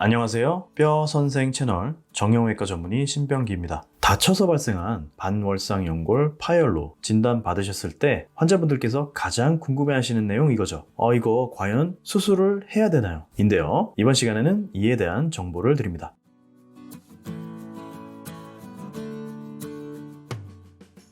안녕하세요. 뼈 선생 채널 정형외과 전문의 신병기입니다. 다쳐서 발생한 반월상 연골 파열로 진단 받으셨을 때 환자분들께서 가장 궁금해 하시는 내용 이거죠. 어, 이거 과연 수술을 해야 되나요? 인데요. 이번 시간에는 이에 대한 정보를 드립니다.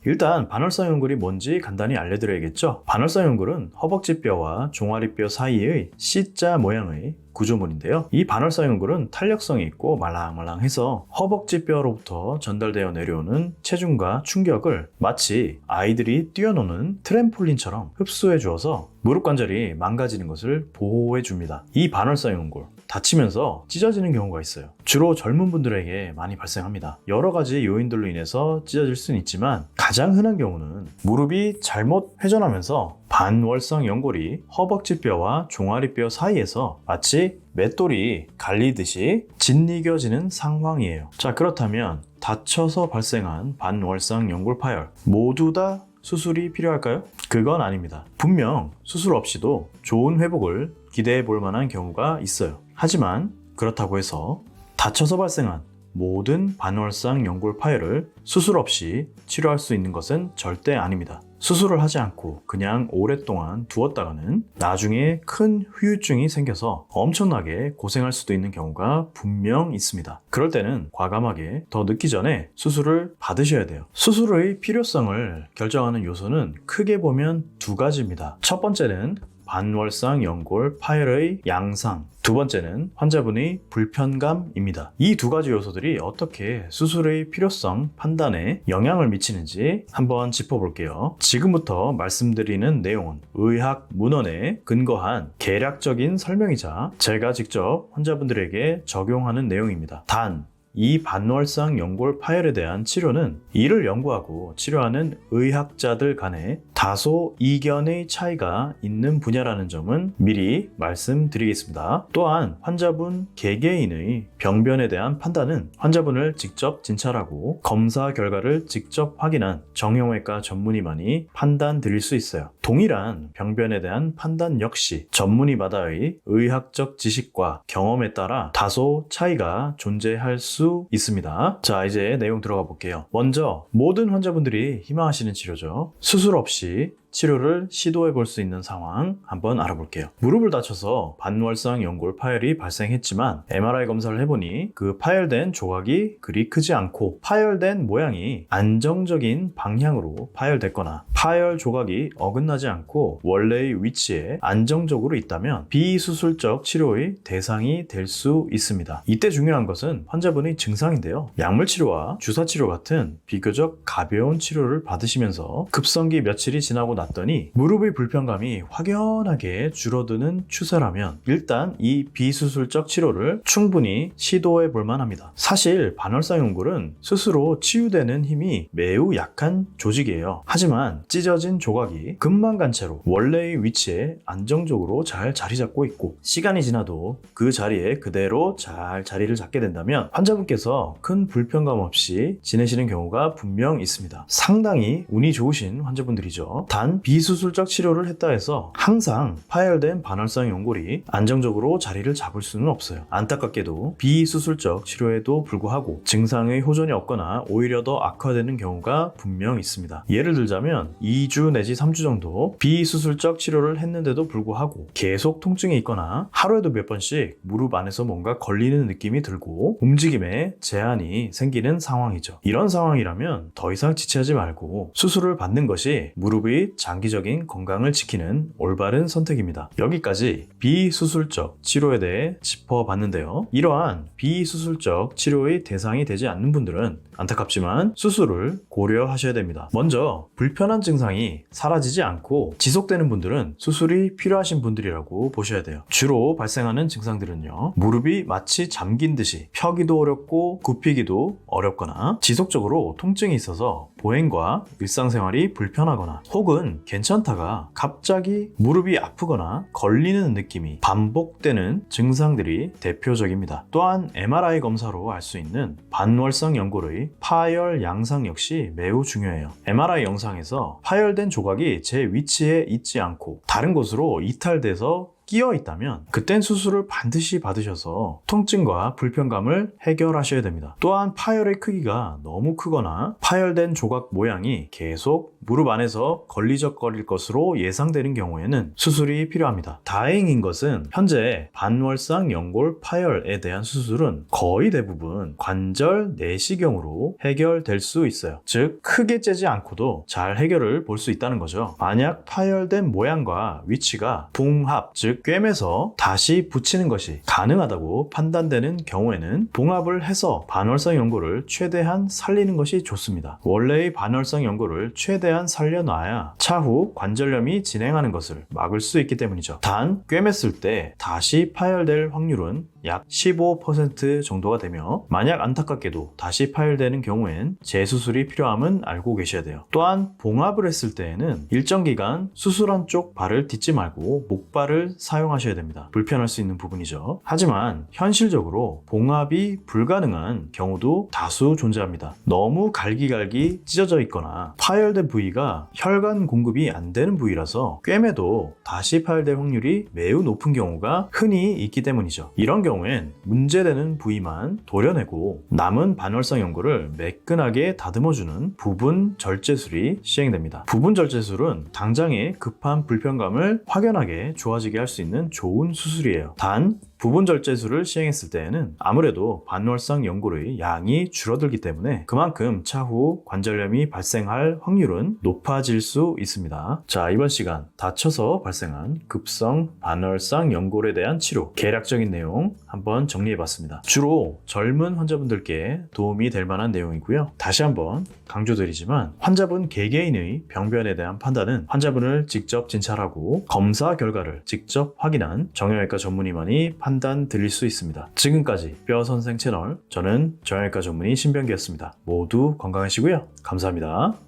일단 반월상 연골이 뭔지 간단히 알려드려야겠죠. 반월상 연골은 허벅지뼈와 종아리뼈 사이의 C자 모양의 구조물인데요. 이 반월상 연골은 탄력성이 있고 말랑말랑해서 허벅지뼈로부터 전달되어 내려오는 체중과 충격을 마치 아이들이 뛰어노는 트램폴린처럼 흡수해 주어서 무릎 관절이 망가지는 것을 보호해 줍니다. 이 반월상 연골 다치면서 찢어지는 경우가 있어요. 주로 젊은 분들에게 많이 발생합니다. 여러 가지 요인들로 인해서 찢어질 수는 있지만 가장 흔한 경우는 무릎이 잘못 회전하면서 반월상 연골이 허벅지뼈와 종아리뼈 사이에서 마치 맷돌이 갈리듯이 짓이겨지는 상황이에요. 자, 그렇다면 다쳐서 발생한 반월상 연골 파열 모두 다 수술이 필요할까요? 그건 아닙니다. 분명 수술 없이도 좋은 회복을 기대해 볼 만한 경우가 있어요. 하지만 그렇다고 해서 다쳐서 발생한 모든 반월상 연골 파열을 수술 없이 치료할 수 있는 것은 절대 아닙니다. 수술을 하지 않고 그냥 오랫동안 두었다가는 나중에 큰 후유증이 생겨서 엄청나게 고생할 수도 있는 경우가 분명 있습니다. 그럴 때는 과감하게 더 늦기 전에 수술을 받으셔야 돼요. 수술의 필요성을 결정하는 요소는 크게 보면 두 가지입니다. 첫 번째는 반월상 연골 파열의 양상, 두 번째는 환자분의 불편감입니다. 이 두 가지 요소들이 어떻게 수술의 필요성 판단에 영향을 미치는지 한번 짚어볼게요. 지금부터 말씀드리는 내용은 의학 문헌에 근거한 계략적인 설명이자 제가 직접 환자분들에게 적용하는 내용입니다. 단, 이 반월상 연골 파열에 대한 치료는 이를 연구하고 치료하는 의학자들 간에 다소 이견의 차이가 있는 분야라는 점은 미리 말씀드리겠습니다. 또한 환자분 개개인의 병변에 대한 판단은 환자분을 직접 진찰하고 검사 결과를 직접 확인한 정형외과 전문의만이 판단 드릴 수 있어요. 동일한 병변에 대한 판단 역시 전문의마다의 의학적 지식과 경험에 따라 다소 차이가 존재할 수 있습니다. 자, 이제 내용 들어가 볼게요. 먼저 모든 환자분들이 희망하시는 치료죠. 수술 없이 없이. 치료를 시도해 볼 수 있는 상황 한번 알아볼게요. 무릎을 다쳐서 반월상 연골 파열이 발생했지만 MRI 검사를 해보니 그 파열된 조각이 그리 크지 않고 파열된 모양이 안정적인 방향으로 파열됐거나 파열 조각이 어긋나지 않고 원래의 위치에 안정적으로 있다면 비수술적 치료의 대상이 될 수 있습니다. 이때 중요한 것은 환자분의 증상인데요. 약물 치료와 주사 치료 같은 비교적 가벼운 치료를 받으시면서 급성기 며칠이 지나고 났더니 무릎의 불편감이 확연하게 줄어드는 추세라면 일단 이 비수술적 치료를 충분히 시도해 볼 만 합니다. 사실 반월상 연골은 스스로 치유되는 힘이 매우 약한 조직이에요. 하지만 찢어진 조각이 금만간채로 원래의 위치에 안정적으로 잘 자리 잡고 있고 시간이 지나도 그 자리에 그대로 잘 자리를 잡게 된다면 환자분께서 큰 불편감 없이 지내시는 경우가 분명 있습니다. 상당히 운이 좋으신 환자분들이죠. 단 비수술적 치료를 했다 해서 항상 파열된 반월상 연골이 안정적으로 자리를 잡을 수는 없어요. 안타깝게도 비수술적 치료에도 불구하고 증상의 호전이 없거나 오히려 더 악화되는 경우가 분명 있습니다. 예를 들자면 2주 내지 3주 정도 비수술적 치료를 했는데도 불구하고 계속 통증이 있거나 하루에도 몇 번씩 무릎 안에서 뭔가 걸리는 느낌이 들고 움직임에 제한이 생기는 상황이죠. 이런 상황이라면 더 이상 지체하지 말고 수술을 받는 것이 무릎의 장기적인 건강을 지키는 올바른 선택입니다. 여기까지 비수술적 치료에 대해 짚어봤는데요. 이러한 비수술적 치료의 대상이 되지 않는 분들은 안타깝지만 수술을 고려하셔야 됩니다. 먼저 불편한 증상이 사라지지 않고 지속되는 분들은 수술이 필요하신 분들이라고 보셔야 돼요. 주로 발생하는 증상들은요. 무릎이 마치 잠긴 듯이 펴기도 어렵고 굽히기도 어렵거나 지속적으로 통증이 있어서 보행과 일상생활이 불편하거나 혹은 괜찮다가 갑자기 무릎이 아프거나 걸리는 느낌이 반복되는 증상들이 대표적입니다. 또한 MRI 검사로 알 수 있는 반월성 연골의 파열 양상 역시 매우 중요해요. MRI 영상에서 파열된 조각이 제 위치에 있지 않고 다른 곳으로 이탈돼서 끼어 있다면 그땐 수술을 반드시 받으셔서 통증과 불편감을 해결하셔야 됩니다. 또한 파열의 크기가 너무 크거나 파열된 조각 모양이 계속 무릎 안에서 걸리적거릴 것으로 예상되는 경우에는 수술이 필요합니다. 다행인 것은 현재 반월상 연골 파열에 대한 수술은 거의 대부분 관절 내시경으로 해결될 수 있어요. 즉 크게 째지 않고도 잘 해결을 볼 수 있다는 거죠. 만약 파열된 모양과 위치가 봉합, 즉 꿰매서 다시 붙이는 것이 가능하다고 판단되는 경우에는 봉합을 해서 반월성 연골을 최대한 살리는 것이 좋습니다. 원래의 반월성 연골을 최대한 살려놔야 차후 관절염이 진행하는 것을 막을 수 있기 때문이죠. 단 꿰맸을 때 다시 파열될 확률은 약 15% 정도가 되며 만약 안타깝게도 다시 파열되는 경우엔 재수술이 필요함은 알고 계셔야 돼요. 또한 봉합을 했을 때에는 일정 기간 수술한 쪽 발을 딛지 말고 목발을 사용하셔야 됩니다. 불편할 수 있는 부분이죠. 하지만 현실적으로 봉합이 불가능한 경우도 다수 존재합니다. 너무 갈기갈기 찢어져 있거나 파열된 부위가 혈관 공급이 안 되는 부위라서 꿰매도 다시 파열될 확률이 매우 높은 경우가 흔히 있기 때문이죠. 이런 경우 엔 문제되는 부위만 도려내고 남은 반월성 연골을 매끈하게 다듬어주는 부분 절제술이 시행됩니다. 부분 절제술은 당장의 급한 불편감을 확연하게 좋아지게 할 수 있는 좋은 수술이에요. 단 부분 절제술을 시행했을 때에는 아무래도 반월성 연골의 양이 줄어들기 때문에 그만큼 차후 관절염이 발생할 확률은 높아질 수 있습니다. 자, 이번 시간 다쳐서 발생한 급성 반월성 연골에 대한 치료, 계략적인 내용 한번 정리해 봤습니다. 주로 젊은 환자분들께 도움이 될 만한 내용이고요. 다시 한번 강조드리지만 환자분 개개인의 병변에 대한 판단은 환자분을 직접 진찰하고 검사 결과를 직접 확인한 정형외과 전문의만이 판단 드릴 수 있습니다. 지금까지 뼈 선생 채널 저는 정형외과 전문의 신병기였습니다. 모두 건강하시고요. 감사합니다.